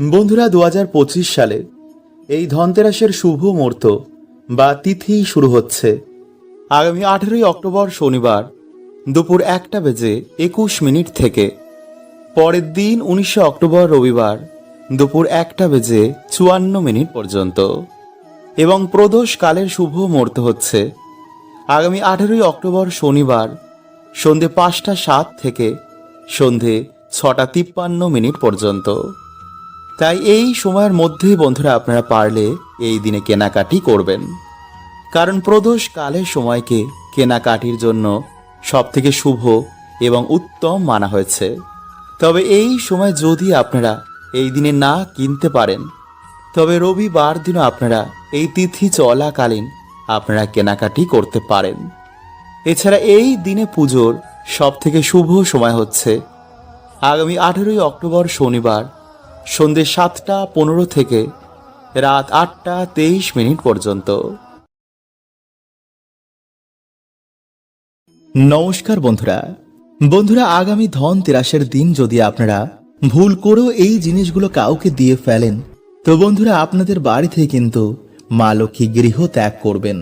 বন্ধুরা দু সালে এই ধনতেরাসের শুভ মুহূর্ত বা তিথি শুরু হচ্ছে। আগামী আঠেরোই অক্টোবর শনিবার দুপুর একটা বেজে একুশ মিনিট থেকে। পরের দিন উনিশে অক্টোবর রবিবার দুপুর একটা বেজে চুয়ান্ন মিনিট পর্যন্ত। এবং প্রদোষ কালের শুভ মুহূর্ত হচ্ছে আগামী আঠেরোই অক্টোবর শনিবার সন্ধে পাঁচটা সাত থেকে সন্ধে ছটা তিপ্পান্ন মিনিট পর্যন্ত। তাই এই সময়ের মধ্যেই বন্ধুরা আপনারা পারলে এই দিনে কেনাকাটি করবেন। কারণ প্রদোষ কালের সময়কে কেনাকাটির জন্য সব থেকে শুভ এবং উত্তম মানা হয়েছে। তবে এই সময় যদি আপনারা এই দিনে না কিনতে পারেন, তবে রবিবার দিনও আপনারা এই তিথি চলাকালীন আপনারা কেনাকাটি করতে পারেন। এছাড়া এই দিনে পুজোর সব থেকে শুভ সময় হচ্ছে আগামী আঠেরোই অক্টোবর শনিবার সন্ধে সাতটা পনেরো থেকে রাত আটটা তেইশ মিনিট পর্যন্ত। নমস্কার বন্ধুরা। বন্ধুরা, আগামী ধন তেরাসের দিন যদি আপনারা ভুল করেও এই জিনিসগুলো কাউকে দিয়ে ফেলেন, তো বন্ধুরা আপনাদের বাড়িতে কিন্তু মা লক্ষ্মী গৃহ ত্যাগ করবেন।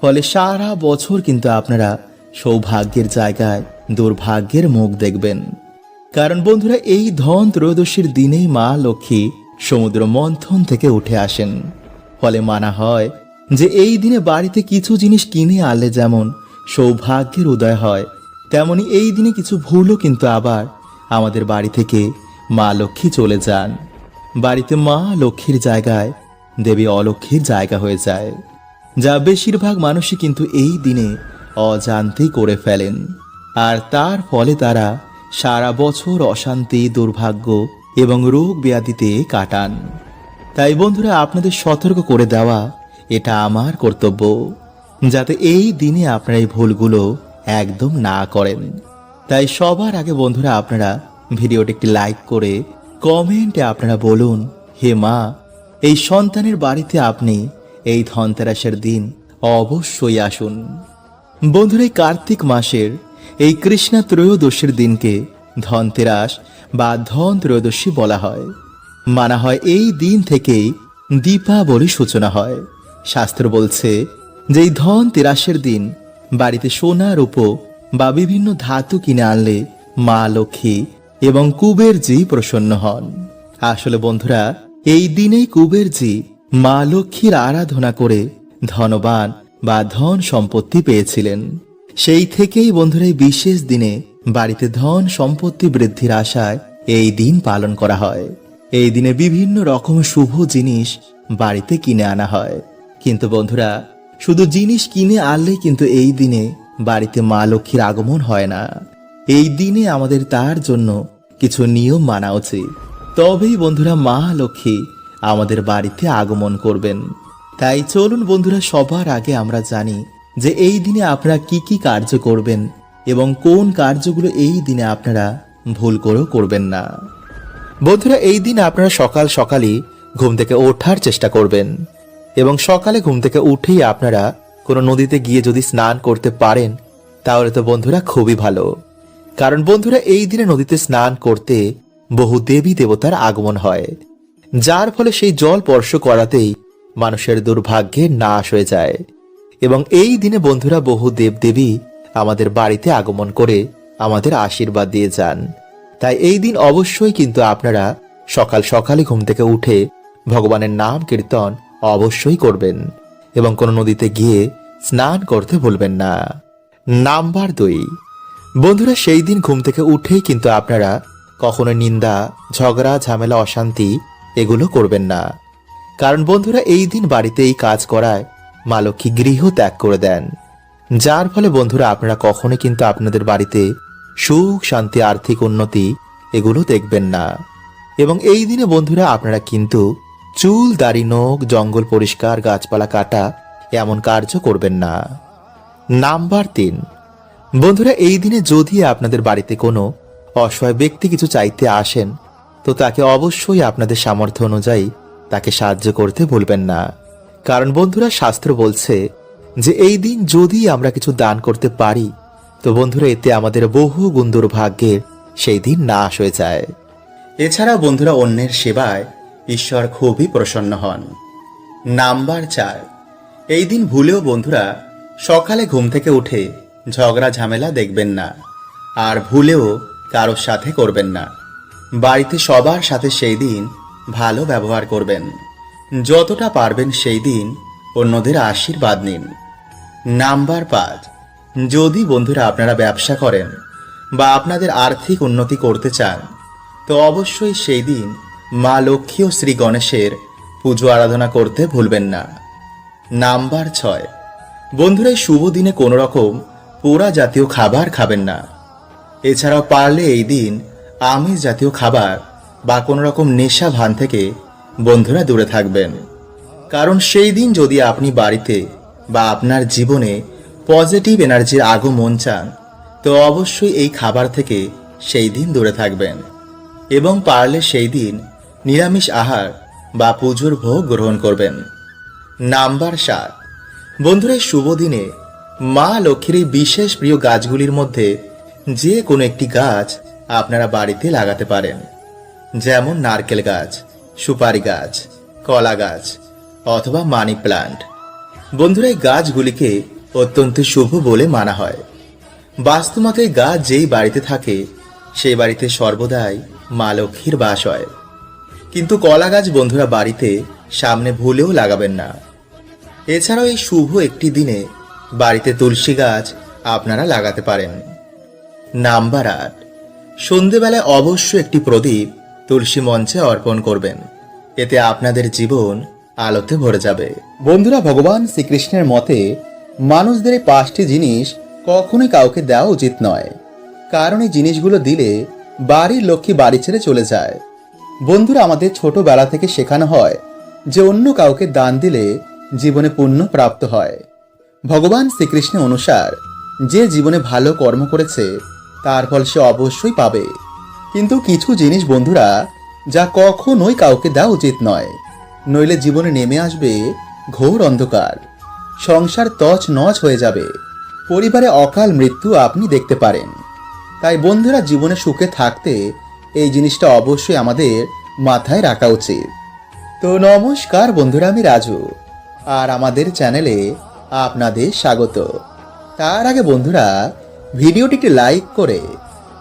ফলে সারা বছর কিন্তু আপনারা সৌভাগ্যের জায়গায়, দুর্ভাগ্যের মুখ দেখবেন। কারণ বন্ধুরা, এই ধন ত্রয়োদশীর দিনেই মা লক্ষ্মী সমুদ্র মন্থন থেকে উঠে আসেন। ফলে মানা হয় যে এই দিনে বাড়িতে কিছু জিনিস কিনে আনলে যেমন সৌভাগ্যের উদয় হয়, তেমনি এই দিনে কিছু ভুলও কিন্তু আবার আমাদের বাড়ি থেকে মা লক্ষ্মী চলে যান। বাড়িতে মা লক্ষ্মীর জায়গায়, দেবী অলক্ষ্মীর জায়গা হয়ে যায়। যা বেশিরভাগ মানুষই কিন্তু এই দিনে অজান্তেই করে ফেলেন। আর তার ফলে তারা সারা বছর অশান্তি, দুর্ভাগ্য এবং রোগ ব্যাধিতে কাটান। তাই বন্ধুরা, আপনাদের সতর্ক করে দেওয়া এটা আমার কর্তব্য, যাতে এই দিনে আপনারা এই ভুলগুলো একদম না করেন। তাই সবার আগে বন্ধুরা, আপনারা ভিডিওটি একটি লাইক করে কমেন্টে আপনারা বলুন, হে মা, এই সন্তানের বাড়িতে আপনি এই ধনতেরাসের দিন অবশ্যই আসুন। বন্ধুরা, এই কার্তিক মাসের এই কৃষ্ণা ত্রয়োদশীর দিনকে ধনতেরাস বা ধন ত্রয়োদশী বলা হয়। মানা হয় এই দিন থেকেই দীপাবলি সূচনা হয়। শাস্ত্র বলছে যে ধন তেরাসের দিন বাড়িতে সোনা রূপো বা বিভিন্ন ধাতু কিনে আনলে মা লক্ষ্মী এবং কুবেরজি প্রসন্ন হন। আসলে বন্ধুরা, এই দিনেই কুবেরজি মা লক্ষ্মীর আরাধনা করে ধনবান বা ধন সম্পত্তি পেয়েছিলেন। সেই থেকেই বন্ধুরা, এই বিশেষ দিনে বাড়িতে ধন সম্পত্তি বৃদ্ধির আশায় এই দিন পালন করা হয়। এই দিনে বিভিন্ন রকম শুভ জিনিস বাড়িতে কিনে আনা হয়। কিন্তু বন্ধুরা, শুধু জিনিস কিনে আনলে কিন্তু এই দিনে বাড়িতে মা লক্ষ্মীর আগমন হয় না। এই দিনে আমাদের তার জন্য কিছু নিয়ম মানা উচিত। তবেই বন্ধুরা, মা লক্ষ্মী আমাদের বাড়িতে আগমন করবেন। তাই চলুন বন্ধুরা, সবার আগে আমরা জানি যে এই দিনে আপনারা কি কি কার্য করবেন এবং কোন কার্যগুলো এই দিনে আপনারা ভুল করেও করবেন না। বন্ধুরা, এই দিন আপনারা সকাল সকালই ঘুম থেকে ওঠার চেষ্টা করবেন এবং সকালে ঘুম থেকে উঠেই আপনারা কোনো নদীতে গিয়ে যদি স্নান করতে পারেন, তাহলে তো বন্ধুরা খুবই ভালো। কারণ বন্ধুরা, এই দিনে নদীতে স্নান করতে বহু দেবী দেবতার আগমন হয়, যার ফলে সেই জল স্পর্শ করাতেই মানুষের দুর্ভাগ্যের নাশ হয়ে যায়। এবং এই দিনে বন্ধুরা বহু দেবদেবী আমাদের বাড়িতে আগমন করে আমাদের আশীর্বাদ দিয়ে যান। তাই এই দিন অবশ্যই কিন্তু আপনারা সকাল সকালে ঘুম থেকে উঠে ভগবানের নাম কীর্তন অবশ্যই করবেন এবং কোনো নদীতে গিয়ে স্নান করতে ভুলবেন না। নাম্বার দুই। বন্ধুরা সেই দিন ঘুম থেকে উঠেই কিন্তু আপনারা কখনো নিন্দা, ঝগড়া, ঝামেলা, অশান্তি এগুলো করবেন না। কারণ বন্ধুরা এই দিন বাড়িতে এই কাজ করায় মা লক্ষ্মী গৃহ ত্যাগ করে দেন। যার ফলে, বন্ধুরা, আপনারা কখনো কিন্তু আপনাদের বাড়িতে সুখ, শান্তি, আর্থিক উন্নতি এগুলো দেখবেন না। এবং এই দিনে, বন্ধুরা, আপনারা কিন্তু চুল, দাড়ি, নখ, জঙ্গল পরিষ্কার, গাছপালা কাটা এমন কার্য করবেন না। নাম্বার তিন, বন্ধুরা, এই দিনে যদি আপনাদের বাড়িতে কোনো অসহায় ব্যক্তি কিছু চাইতে আসেন, তো তাকে অবশ্যই আপনাদের সামর্থ্য অনুযায়ী তাকে সাহায্য করতে ভুলবেন না। কারণ বন্ধুরা শাস্ত্র বলছে যে এই দিন যদি আমরা কিছু দান করতে পারি, তো বন্ধুরা, এতে আমাদের বহু গুণ দুর্ভাগ্যের সেই দিন নাশ হয়ে যায়। এছাড়া বন্ধুরা, অন্যের সেবায় ঈশ্বর খুবই প্রসন্ন হন। নাম্বার চার, এই দিন ভুলেও বন্ধুরা, সকালে ঘুম থেকে উঠে ঝগড়া ঝামেলা দেখবেন না, আর ভুলেও কারোর সাথে করবেন না। বাড়িতে সবার সাথে সেই দিন ভালো ব্যবহার করবেন। যতটা পারবেন সেই দিন অন্যদের আশীর্বাদ নিন। নাম্বার পাঁচ, যদি বন্ধুরা আপনারা ব্যবসা করেন বা আপনাদের আর্থিক উন্নতি করতে চান, তো অবশ্যই সেই দিন মা লক্ষ্মী ও শ্রী গণেশের পুজো আরাধনা করতে ভুলবেন না। নাম্বার ছয়, বন্ধুরা এই শুভ দিনে কোনো রকম পোড়া জাতীয় খাবার খাবেন না। এছাড়াও পারলে এই দিন আমিষ জাতীয় খাবার বা কোনো রকম নেশা ভান থেকে বন্ধুরা দূরে থাকবেন। কারণ সেই দিন যদি আপনি বাড়িতে বা আপনার জীবনে পজিটিভ এনার্জির আগমন চান, তো অবশ্যই এই খাবার থেকে সেই দিন দূরে থাকবেন এবং পারলে সেই দিন নিরামিষ আহার বা পুজোর ভোগ গ্রহণ করবেন। নাম্বার সাত। বন্ধুরা শুভ দিনে মা লক্ষ্মীর এই বিশেষ প্রিয় গাছগুলির মধ্যে যে কোনো একটি গাছ আপনারা বাড়িতে লাগাতে পারেন। যেমন নারকেল গাছ সুপারি গাছ, কলা গাছ অথবা মানি প্লান্ট। বন্ধুরা, এই গাছগুলিকে অত্যন্ত শুভ বলে মানা হয়। বাস্তুমতে গাছ যেই বাড়িতে থাকে, সেই বাড়িতে সর্বদাই মা লক্ষ্মীর বাস হয়। কিন্তু কলা গাছ বন্ধুরা বাড়িতে সামনে ভুলেও লাগাবেন না। এছাড়াও এই শুভ একটি দিনে বাড়িতে তুলসী গাছ আপনারা লাগাতে পারেন। নাম্বার আট। সন্ধেবেলায় অবশ্য একটি প্রদীপ তুলসী মঞ্চে অর্পণ করবেন। এতে আপনাদের জীবন আলোতে ভরে যাবে। বন্ধুরা, ভগবান শ্রীকৃষ্ণের মতে, মানুষদের এই পাঁচটি জিনিস কখনোই কাউকে দেওয়া উচিত নয়। কারণ এই জিনিসগুলো দিলে বাড়ির লক্ষ্মী বাড়ি ছেড়ে চলে যায়। বন্ধুরা, আমাদের ছোটবেলা থেকে শেখানো হয় যে অন্য কাউকে দান দিলে জীবনে পুণ্য প্রাপ্ত হয়। ভগবান শ্রীকৃষ্ণ অনুসার যে জীবনে ভালো কর্ম করেছে, তার ফল সে অবশ্যই পাবে। কিন্তু কিছু জিনিস, বন্ধুরা, যা কখনোই কাউকে দেওয়া উচিত নয়। নইলে জীবনে নেমে আসবে ঘোর অন্ধকার। সংসার তছ নচ হয়ে যাবে। পরিবারে অকাল মৃত্যু আপনি দেখতে পারেন। তাই বন্ধুরা, জীবনে সুখে থাকতে এই জিনিসটা অবশ্যই আমাদের মাথায় রাখা উচিত। তো নমস্কার বন্ধুরা, আমি রাজু, আর আমাদের চ্যানেলে আপনাদের স্বাগত। তার আগে বন্ধুরা, ভিডিওটিকে লাইক করে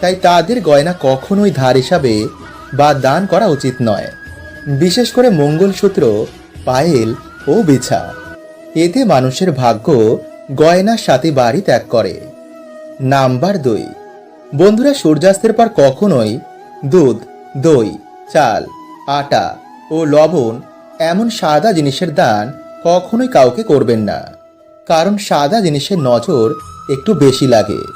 তাই তাদের গয়না কখনোই ধার হিসাবে বা দান করা উচিত নয়। বিশেষ করে মঙ্গলসূত্র, পায়েল ও বিছা। এতে মানুষের ভাগ্য গয়নার সাথে বাড়ি ত্যাগ করে। নাম্বার দুই। বন্ধুরা, সূর্যাস্তের পর কখনোই দুধ, দই, চাল, আটা ও লবণ এমন সাদা জিনিসের দান কখনোই কাউকে করবেন না। কারণ সাদা জিনিসের নজর একটু বেশি লাগে।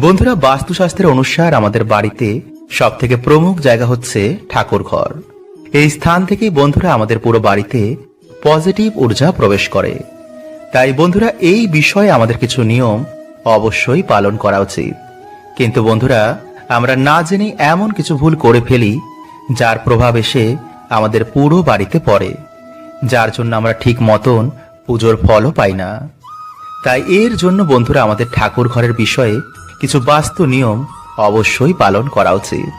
বন্ধুরা, বাস্তুশাস্ত্রের অনুসার আমাদের বাড়িতে সব থেকে প্রমুখ জায়গা হচ্ছে ঠাকুর ঘর। এই স্থান থেকেই বন্ধুরা আমাদের পুরো বাড়িতে পজিটিভ ঊর্জা প্রবেশ করে। তাই বন্ধুরা, এই বিষয়ে আমাদের কিছু নিয়ম অবশ্যই পালন করা উচিত। কিন্তু বন্ধুরা, আমরা না জেনে এমন কিছু ভুল করে ফেলি, যার প্রভাব এসে আমাদের পুরো বাড়িতে পড়ে, যার জন্য আমরা ঠিক মতন পুজোর ফলও পাই না। তাই এর জন্য বন্ধুরা আমাদের ঠাকুর ঘরের বিষয়ে কিছু বাস্তু নিয়ম অবশ্যই পালন করা উচিত।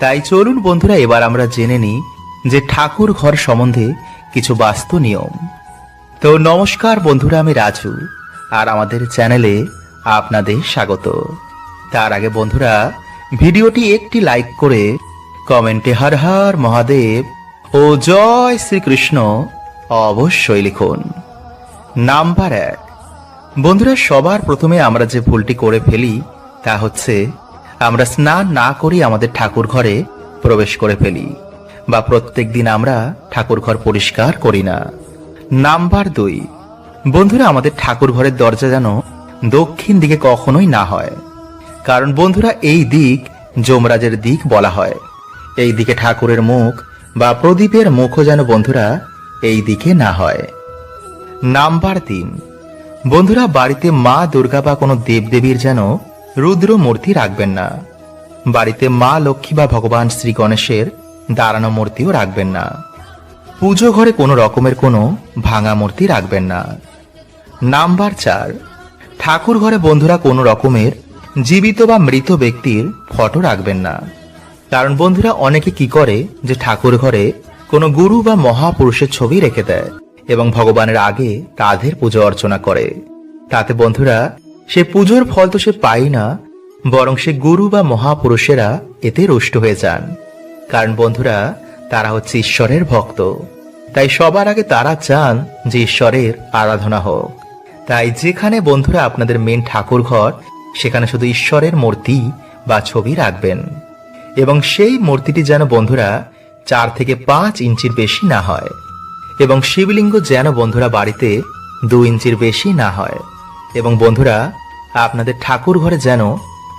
তাই চলুন বন্ধুরা, এবার আমরা জেনে নিই যে ঠাকুর ঘর সম্বন্ধে কিছু বাস্তু নিয়ম। তো নমস্কার বন্ধুরা, আমি রাজু, আর আমাদের চ্যানেলে আপনাদের স্বাগত। তার আগে বন্ধুরা, ভিডিওটি একটি লাইক করে কমেন্টে হর হর মহাদেব ও জয় শ্রীকৃষ্ণ অবশ্যই লিখুন। নাম্বার এক। বন্ধুরা, সবার প্রথমে আমরা যে ভুলটি করে ফেলি তা হচ্ছে, আমরা স্নান না করে আমাদের ঠাকুর ঘরে প্রবেশ করে ফেলি, বা প্রত্যেক দিন আমরা ঠাকুর ঘর পরিষ্কার করি না। নাম্বার দুই, বন্ধুরা, আমাদের ঠাকুর ঘরের দরজা যেন দক্ষিণ দিকে কখনোই না হয়। কারণ বন্ধুরা, এই দিক যমরাজের দিক বলা হয়। এই দিকে ঠাকুরের মুখ বা প্রদীপের মুখও যেন বন্ধুরা এই দিকে না হয়। নাম্বার তিন, বন্ধুরা, বাড়িতে মা দুর্গা বা কোনো দেবদেবীর যেন রুদ্র মূর্তি রাখবেন না। বাড়িতে মা, লক্ষ্মী বা ভগবান শ্রী গণেশের দাঁড়ানো মূর্তিও রাখবেন না। পুজো ঘরে কোনো রকমের কোনো ভাঙা মূর্তি রাখবেন না। নাম্বার চার, ঠাকুর ঘরে বন্ধুরা কোনো রকমের জীবিত বা মৃত ব্যক্তির ফটো রাখবেন না। কারণ বন্ধুরা অনেকে কি করে যে ঠাকুর ঘরে কোনো গুরু বা মহাপুরুষের ছবি রেখে দেয় এবং ভগবানের আগে তাদের পুজো অর্চনা করে। তাতে বন্ধুরা সে পুজোর ফল তো সে পায় না, বরং সে গুরু বা মহাপুরুষেরা এতে রুষ্ট হয়ে যান। কারণ বন্ধুরা, তারা হচ্ছে ঈশ্বরের ভক্ত। তাই সবার আগে তারা চান যে ঈশ্বরের আরাধনা হোক। তাই যেখানে বন্ধুরা আপনাদের মেন ঠাকুর ঘর, সেখানে শুধু ঈশ্বরের মূর্তি বা ছবি রাখবেন। এবং সেই মূর্তিটি যেন বন্ধুরা চার থেকে পাঁচ ইঞ্চির বেশি না হয়, এবং শিবলিঙ্গ যেন বন্ধুরা বাড়িতে দু ইঞ্চির বেশি না হয়। এবং বন্ধুরা, আপনাদের ঠাকুর ঘরে যেন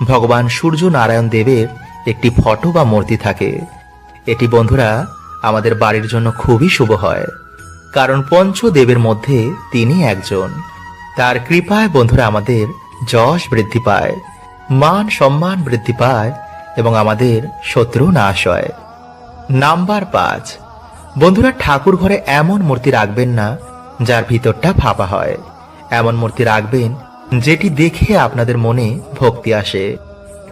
ভগবান সূর্য নারায়ণ দেবের একটি ফটো বা মূর্তি থাকে। এটি বন্ধুরা, আমাদের বাড়ির জন্য খুবই শুভ হয়, কারণ পঞ্চদেবের মধ্যে তিনি একজন। তার কৃপায় বন্ধুরা, আমাদের যশ বৃদ্ধি পায়, মান সম্মান বৃদ্ধি পায় এবং আমাদের শত্রু নাশ হয়। নাম্বার পাঁচ, বন্ধুরা, ঠাকুর ঘরে এমন মূর্তি রাখবেন না, যার ভিতরটা ফাঁপা হয়। এমন মূর্তি রাখবেন যেটি দেখে আপনাদের মনে ভক্তি আসে।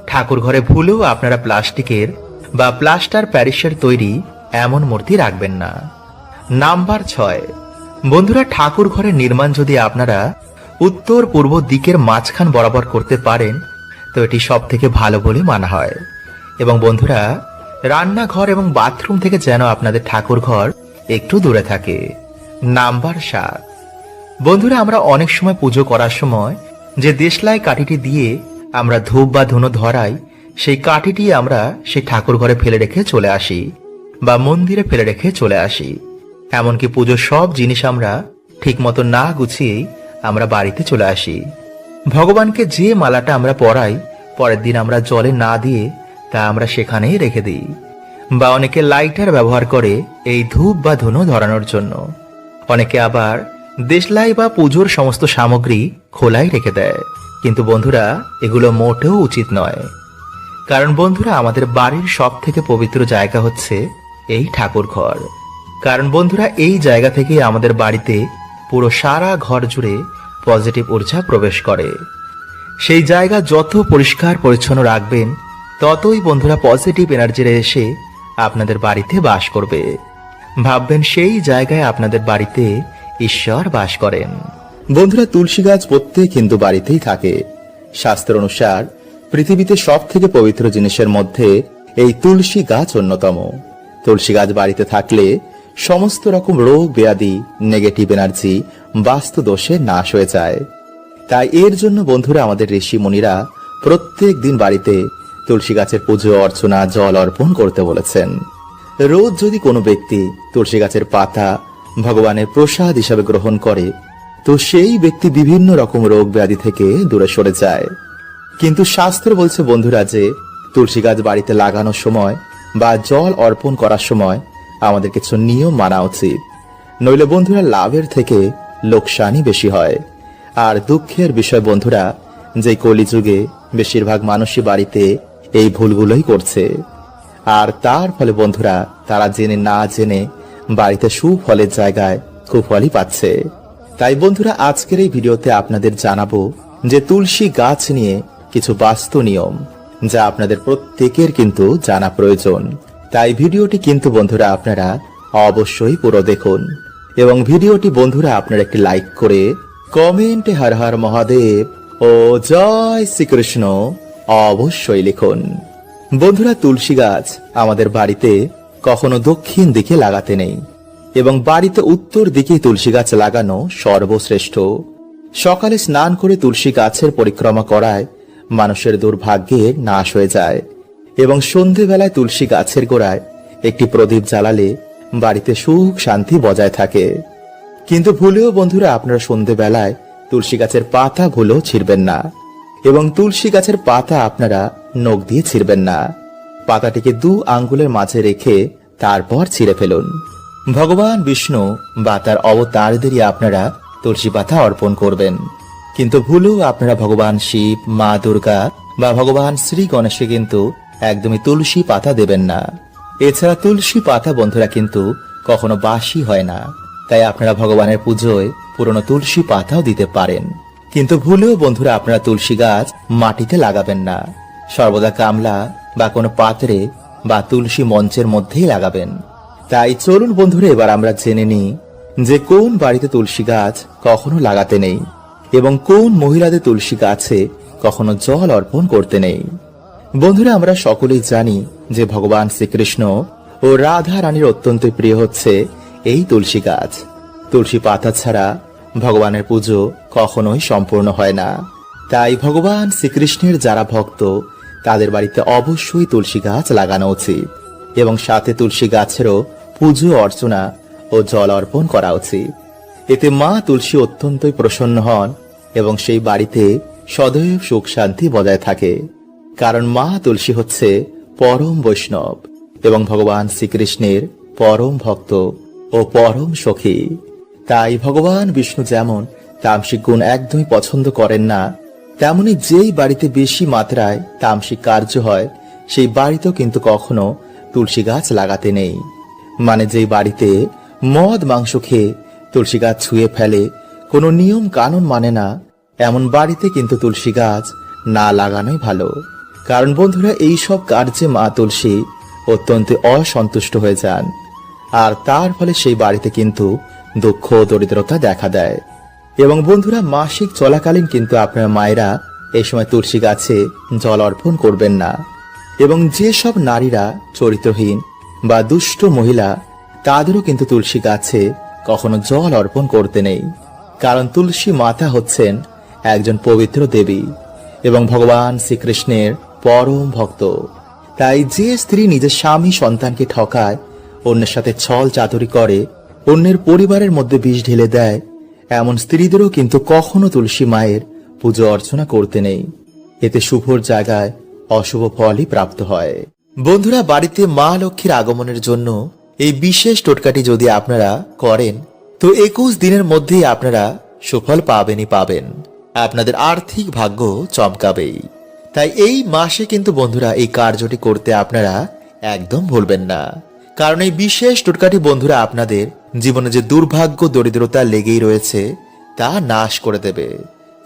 ঠাকুর ঘরে ভুলেও আপনারা প্লাস্টিকের বা প্লাস্টার প্যারিসের তৈরি এমন মূর্তি রাখবেন না। নাম্বার ছয়। বন্ধুরা, ঠাকুর ঘরের নির্মাণ যদি আপনারা উত্তর পূর্ব দিকের মাঝখান বরাবর করতে পারেন, তো এটি সব থেকে ভালো বলে মানা হয়। এবং বন্ধুরা, রান্নাঘর এবং বাথরুম থেকে যেন আপনাদের ঠাকুর ঘর একটু দূরে থাকে। নাম্বার সাত। বন্ধুরা, আমরা অনেক সময় পুজো করার সময় যে দেশলাই কাঠিটি দিয়ে আমরা ধূপ বা ধুনো ধরাই, সেই কাঠিটি আমরা সেই ঠাকুর ঘরে ফেলে রেখে চলে আসি বা মন্দিরে ফেলে রেখে চলে আসি। এমনকি পুজোর সব জিনিস আমরা ঠিক মতো না গুছিয়েই আমরা বাড়িতে চলে আসি। ভগবানকে যে মালাটা আমরা পরাই, পরের দিন আমরা জলে না দিয়ে তা আমরা সেখানেই রেখে দিই বা অনেকে লাইটার ব্যবহার করে এই ধূপ বা ধুনো ধরানোর জন্য। অনেকে আবার দেশলাই বা পুজোর সমস্ত সামগ্রী খোলাই রেখে দেয়। কিন্তু বন্ধুরা, এগুলো মোটেও উচিত নয়। কারণ বন্ধুরা, আমাদের বাড়ির সব থেকে পবিত্র জায়গা হচ্ছে এই ঠাকুর ঘর। কারণ বন্ধুরা, এই জায়গা থেকে আমাদের বাড়িতে পুরো সারা ঘর জুড়ে পজিটিভ ঊর্জা প্রবেশ করে। সেই জায়গা যত পরিষ্কার পরিচ্ছন্ন রাখবেন, ততই বন্ধুরা পজিটিভ এনার্জিরা এসে আপনাদের বাড়িতে বাস করবে। ভাববেন সেই জায়গায় আপনাদের বাড়িতে ঈশ্বর বাস করেন। বন্ধুরা, তুলসী গাছ প্রত্যেক কিন্তু বাড়িতেই থাকে। শাস্ত্র অনুসার, পৃথিবীতে সব থেকে পবিত্র জিনিসের মধ্যে এই তুলসী গাছ অন্যতম। তুলসী গাছ বাড়িতে থাকলে সমস্ত রকম রোগ, ব্যাধি নেগেটিভ এনার্জি বাস্তু দোষে নাশ হয়ে যায়। তাই এর জন্য বন্ধুরা, আমাদের ঋষি মুনিরা প্রত্যেক দিন বাড়িতে তুলসী গাছের পুজো, অর্চনা, জল অর্পণ করতে বলেছেন। রোজ যদি কোনো ব্যক্তি তুলসী গাছের পাতা ভগবানের প্রসাদ হিসাবে গ্রহণ করে, তো সেই ব্যক্তি বিভিন্ন রকম রোগ ব্যাধি থেকে দূরে সরে যায়। কিন্তু শাস্ত্র বলছে, বন্ধুরা, যে তুলসী গাছ বাড়িতে লাগানোর সময় বা জল অর্পণ করার সময় আমাদের কিছু নিয়ম মানা উচিত। নইলে, বন্ধুরা, লাভের থেকে লোকসানই বেশি হয়। আর দুঃখের বিষয়, বন্ধুরা, যে কলিযুগে বেশিরভাগ মানুষই বাড়িতে এই ভুলগুলোই করছে। আর তার ফলে, বন্ধুরা, তারা জেনে না জেনে বাড়িতে সুফলের জায়গায় কুফলই পাচ্ছে। তাই বন্ধুরা, আজকের এই ভিডিওতে আপনাদের জানাব যে তুলসী গাছ নিয়ে কিছু বাস্তু নিয়ম, যা আপনাদের প্রত্যেকের কিন্তু জানা প্রয়োজন। তাই ভিডিওটি কিন্তু বন্ধুরা, আপনারা অবশ্যই পুরো দেখুন। এবং ভিডিওটি বন্ধুরা, আপনারা একটি লাইক করে কমেন্টে হর হর মহাদেব ও জয় শ্রীকৃষ্ণ অবশ্যই লিখুন। বন্ধুরা, তুলসী গাছ আমাদের বাড়িতে কখনো দক্ষিণ দিকে লাগাতে নেই এবং বাড়িতে উত্তর দিকে তুলসী গাছ লাগানো সর্বশ্রেষ্ঠ। সকালে স্নান করে তুলসী গাছের পরিক্রমা করায় মানুষের দুর্ভাগ্যের নাশ হয়ে যায় এবং সন্ধেবেলায় তুলসী গাছের গোড়ায় একটি প্রদীপ জ্বালালে বাড়িতে সুখ শান্তি বজায় থাকে। কিন্তু ভুলেও বন্ধুরা, আপনারা সন্ধেবেলায় তুলসী গাছের পাতা ভুলেও ছিঁড়বেন না এবং তুলসী গাছের পাতা আপনারা নখ দিয়ে ছিঁড়বেন না। পাতাটিকে দু আঙ্গুলের মাঝে রেখে তারপর ছিঁড়ে ফেলুন। ভগবান বিষ্ণু বা তার অবতারদেরই আপনারা তুলসী পাতা অর্পণ করবেন। কিন্তু ভুলেও আপনারা ভগবান শিব, মা দুর্গা বা ভগবান শ্রী গণেশকে কিন্তু একদমই তুলসী পাতা দেবেন না। এছাড়া তুলসী পাতা বন্ধুরা কিন্তু কখনো বাসি হয় না। তাই আপনারা ভগবানের পুজোয় পুরনো তুলসী পাতাও দিতে পারেন। কিন্তু ভুলেও বন্ধুরা আপনারা তুলসী গাছ মাটিতে লাগাবেন না। সর্বদা গামলা বা কোনো পাত্রে বা তুলসী মঞ্চের মধ্যেই লাগাবেন। তাই চলুন বন্ধুরা, এবার আমরা জেনে নিই যে কোন বাড়িতে তুলসী গাছ কখনো লাগাতে নেই এবং কোন মহিলাদের তুলসী গাছে কখনো জল অর্পণ করতে নেই। বন্ধুরা, আমরা সকলেই জানি যে ভগবান শ্রীকৃষ্ণ ও রাধা রানীর অত্যন্ত প্রিয় হচ্ছে এই তুলসী গাছ। তুলসী পাতা ছাড়া ভগবানের পুজো কখনোই সম্পূর্ণ হয় না। তাই ভগবান শ্রীকৃষ্ণের যারা ভক্ত তাদের বাড়িতে অবশ্যই তুলসী গাছ লাগানো উচিত এবং সাথে তুলসী গাছেরও পুজো অর্চনা ও জল অর্পণ করা উচিত। এতে মা তুলসী অত্যন্তই প্রসন্ন হন এবং সেই বাড়িতে সদৈব সুখ শান্তি বজায় থাকে। কারণ মা তুলসী হচ্ছে পরম বৈষ্ণব এবং ভগবান শ্রীকৃষ্ণের পরম ভক্ত ও পরম সখী। তাই ভগবান বিষ্ণু যেমন তামসিক গুণ একদমই পছন্দ করেন না তেমনি যেই বাড়িতে বেশি মাত্রায় তামসিক কার্য হয়, সেই বাড়িতেও কিন্তু কখনো তুলসী গাছ লাগাতে নেই। মানে যেই বাড়িতে মদ মাংস খেয়ে তুলসী গাছ ছুঁয়ে ফেলে, কোনো নিয়ম কানুন মানে না, এমন বাড়িতে কিন্তু তুলসী গাছ না লাগানোই ভালো। কারণ বন্ধুরা এই সব কার্যে মা তুলসী অত্যন্ত অসন্তুষ্ট হয়ে যান। আর তার ফলে সেই বাড়িতে কিন্তু দুঃখ দরিদ্রতা দেখা দেয়। এবং বন্ধুরা, মাসিক চলাকালীন কিন্তু আপনার মায়েরা এই সময় তুলসী গাছে জল অর্পণ করবেন না। এবং যে সব নারীরা চরিত্রহীন বা দুষ্ট মহিলা, তাদেরও কিন্তু তুলসী গাছে কখনো জল অর্পণ করতে নেই। কারণ তুলসী মাতা হচ্ছেন একজন পবিত্র দেবী এবং ভগবান শ্রীকৃষ্ণের পরম ভক্ত। তাই যে স্ত্রী নিজের স্বামী সন্তানকে ঠকায়, অন্যের সাথে ছল চাতুরি করে, অন্যের পরিবারের মধ্যে বিষ ঢেলে দেয় এমন স্ত্রীদেরও কিন্তু কখনো তুলসী মায়ের পুজো অর্চনা করতে নেই। এতে শুভর জায়গায় অশুভ ফলই প্রাপ্ত হয়। বন্ধুরা, বাড়িতে মা লক্ষ্মীর আগমনের জন্য এই বিশেষ টোটকাটি যদি আপনারা করেন, তো একুশ দিনের মধ্যেই আপনারা সুফল পাবেনই পাবেন। আপনাদের আর্থিক ভাগ্য চমকাবেই। তাই এই মাসে কিন্তু বন্ধুরা, এই কার্যটি করতে আপনারা একদম ভুলবেন না। কারণ এই বিশেষ টোটকাটি বন্ধুরা আপনাদের জীবনে যে দুর্ভাগ্য, দরিদ্রতা লেগেই রয়েছে, তা নাশ করে দেবে।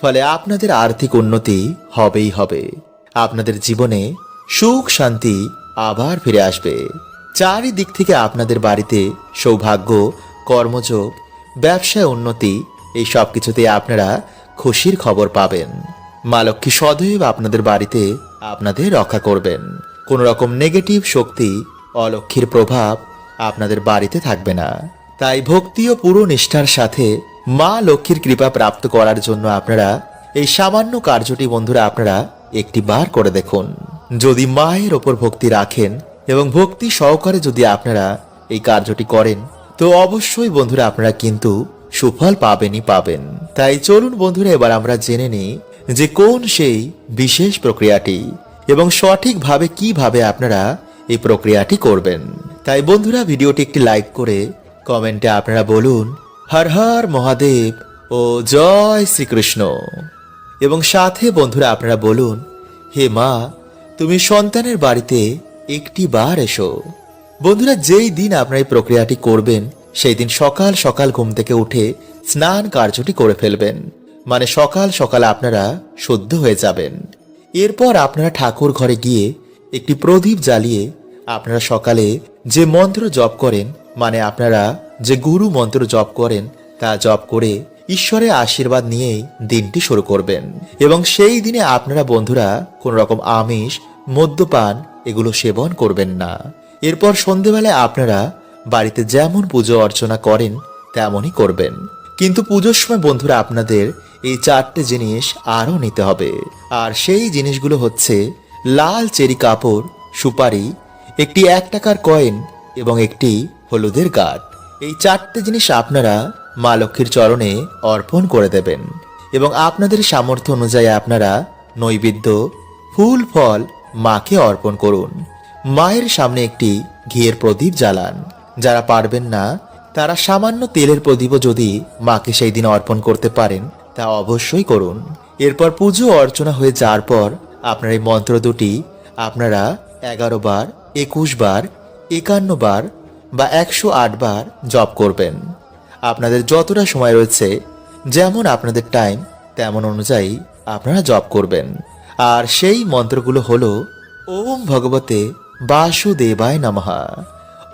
ফলে আপনাদের আর্থিক উন্নতি হবেই হবে। আপনাদের জীবনে সুখ, শান্তি আবার ফিরে আসবে। চারিদিক থেকে আপনাদের বাড়িতে সৌভাগ্য, কর্মযোগ, ব্যবসায় উন্নতি, এই সব কিছুতে আপনারা খুশির খবর পাবেন। মা লক্ষ্মী সদৈব আপনাদের বাড়িতে আপনাদের রক্ষা করবেন। কোনো রকম নেগেটিভ শক্তি অলক্ষীর প্রভাব আপনাদের বাড়িতে থাকবে না। তাই ভক্তি ও পুরো নিষ্ঠার সাথে মা লক্ষ্মীর কৃপা প্রাপ্ত করার জন্য আপনারা এই সামান্য কার্যটি বন্ধুরা আপনারা একটি বার করে দেখুন। যদি মায়ের ওপর ভক্তি রাখেন এবং ভক্তি সহকারে যদি আপনারা এই কার্যটি করেন, তো অবশ্যই বন্ধুরা আপনারা কিন্তু সুফল পাবেনই পাবেন। তাই চলুন বন্ধুরা এবার আমরা জেনে নিই যে কোন সেই বিশেষ প্রক্রিয়াটি এবং সঠিকভাবে কীভাবে আপনারা এই প্রক্রিয়াটি করবেন। তাই বন্ধুরা ভিডিওটি একটি লাইক করে কমেন্টে আপনারা বলুন, হর হর মহাদেব ও জয় শ্রীকৃষ্ণ। এবং সাথে বন্ধুরা আপনারা বলুন, হে মা, তুমি সন্তানের বাড়িতে একটি বার এসো। বন্ধুরা, যেই দিন আপনার এই প্রক্রিয়াটি করবেন, সেই দিন সকাল সকাল ঘুম থেকে উঠে স্নান কার্যটি করে ফেলবেন। মানে সকাল সকাল আপনারা শুদ্ধ হয়ে যাবেন। এরপর আপনারা ঠাকুর ঘরে গিয়ে একটি প্রদীপ জ্বালিয়ে আপনারা সকালে যে মন্ত্র জপ করেন মানে আপনারা যে গুরু মন্ত্র জপ করেন, তা জপ করে ঈশ্বরের আশীর্বাদ নিয়েই দিনটি শুরু করবেন। এবং সেই দিনে আপনারা বন্ধুরা কোন রকম আমিষ, মদ্যপান এগুলো সেবন করবেন না। এরপর সন্ধেবেলায় আপনারা বাড়িতে যেমন পুজো অর্চনা করেন, তেমনই করবেন। কিন্তু পুজোর সময় বন্ধুরা আপনাদের এই চারটে জিনিস আরও নিতে হবে। আর সেই জিনিসগুলো হচ্ছে লাল চেরি কাপড়, সুপারি, একটি এক টাকার কয়েন এবং একটি হলুদের গাঁট। এই চারটে জিনিস আপনারা মা লক্ষ্মীর চরণে অর্পণ করে দেবেন এবং আপনাদের সামর্থ্য অনুযায়ী আপনারা নৈবেদ্য, ফুল, ফল মাকে অর্পণ করুন। মায়ের সামনে একটি ঘিয়ের প্রদীপ জ্বালান। যারা পারবেন না, তারা সামান্য তেলের প্রদীপও যদি মাকে সেই দিন অর্পণ করতে পারেন, তা অবশ্যই করুন। এরপর পুজো অর্চনা হয়ে যাওয়ার পর আপনার এই মন্ত্র দুটি আপনারা এগারো বার, একুশ বার, একান্ন বার বা একশো আট বার জপ করবেন। আপনাদের যতটা সময় রয়েছে, যেমন আপনাদের টাইম তেমন অনুযায়ী আপনারা জব করবেন। আর সেই মন্ত্রগুলো হলো, ওম ভগবতে বাসুদেবায় নমহা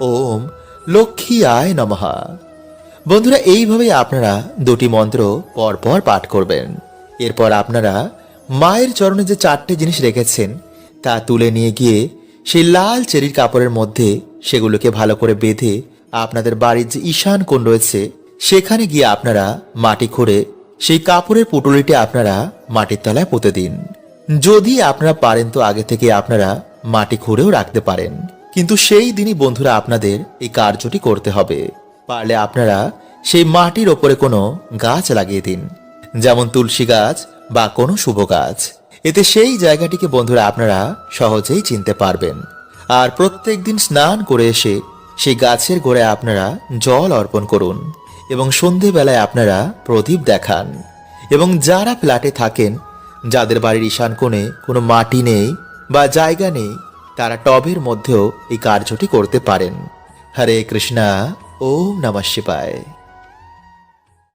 ওম লক্ষ্মী আয় নমহা বন্ধুরা, এইভাবেই আপনারা দুটি মন্ত্র পরপর পাঠ করবেন। এরপর আপনারা মায়ের চরণে যে চারটে জিনিস রেখেছেন, তা তুলে নিয়ে গিয়ে সেই লাল চেরির কাপড়ের মধ্যে সেগুলোকে ভালো করে বেঁধে আপনাদের বাড়ির যে ঈশান কোণ রয়েছে, সেখানে গিয়ে আপনারা মাটি খুঁড়ে সেই কাপড়ের পুটুলিটি আপনারা মাটির তলায় পুঁতে দিন। যদি আপনারা পারেন তো আগে থেকে আপনারা মাটি খুঁড়েও রাখতে পারেন। কিন্তু সেই দিনই বন্ধুরা আপনাদের এই কার্যটি করতে হবে। পারলে আপনারা সেই মাটির ওপরে কোনো গাছ লাগিয়ে দিন, যেমন তুলসী গাছ বা কোনো শুভ গাছ। এতে সেই জায়গাটিকে বন্ধুরা আপনারা সহজেই চিনতে পারবেন। আর প্রত্যেক দিন স্নান করে এসে সেই গাছের গোড়ায় আপনারা জল অর্পণ করুন এবং সন্ধেবেলায় আপনারা প্রদীপ দেখান। এবং যারা ফ্ল্যাটে থাকেন, যাদের বাড়ির ঈশান কোণে কোনো মাটি নেই বা জায়গা নেই, তারা টবের মধ্যেও এই কার্যটি করতে পারেন। হরে কৃষ্ণা, ওম নমঃ শিবায়।